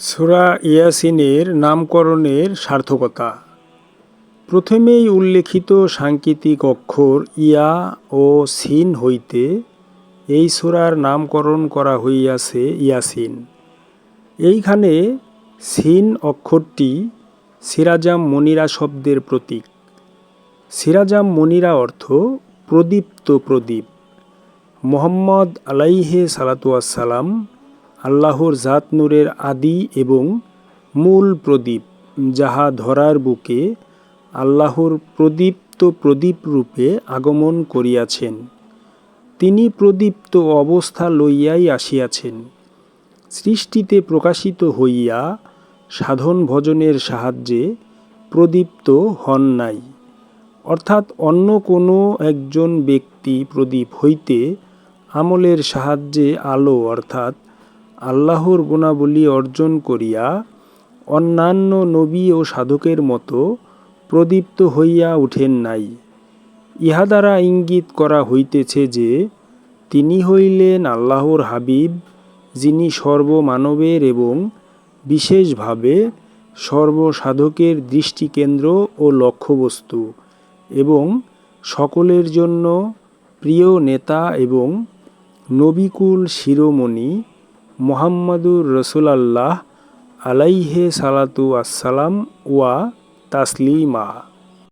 সূরা ইয়াসিনের নামকরণের সার্থকতা। প্রথমেই উল্লেখিত সাংকেতিক অক্ষর ইয়া ও সিন হইতে এই সূরার নামকরণ করা হইয়াছে ইয়াসিন। এইখানে সিন অক্ষরটি সিরাজাম মনিরা শব্দের প্রতীক। সিরাজাম মনিরা অর্থ প্রদীপ্ত প্রদীপ। মোহাম্মদ আলাইহে সালাতুয়াসালাম আল্লাহর জাত নূরের আদি এবং মূল প্রদীপ যাহা ধরার বুকে আল্লাহর প্রদীপ্ত প্রদীপ রূপে আগমন করিয়াছেন। তিনি প্রদীপ্ত অবস্থা লইয়াই আসিয়াছেন। সৃষ্টিতে প্রকাশিত হইয়া সাধন ভজনের সাহায্যে প্রদীপ্ত হন নাই। অর্থাৎ অন্য কোনো একজন ব্যক্তি প্রদীপ হইতে আমলের সাহায্যে আলো অর্থাৎ আল্লাহর গুণাবলী অর্জন করিয়া অন্যান্য নবী ও সাধকের মতো প্রদীপ্ত হইয়া উঠেন নাই। ইহা দ্বারা ইঙ্গিত করা হইতেছে যে, তিনি হইলেন আল্লাহর হাবিব, যিনি সর্বমানবের এবং বিশেষভাবে সর্বসাধকের দৃষ্টিকেন্দ্র ও লক্ষ্যবস্তু এবং সকলের জন্য প্রিয় নেতা এবং নবিকুল শিরোমণি মোহাম্মদুর রসুলাল্লাহ আলাইহে সালাতু আসসালাম ওয়া তাসলিমা।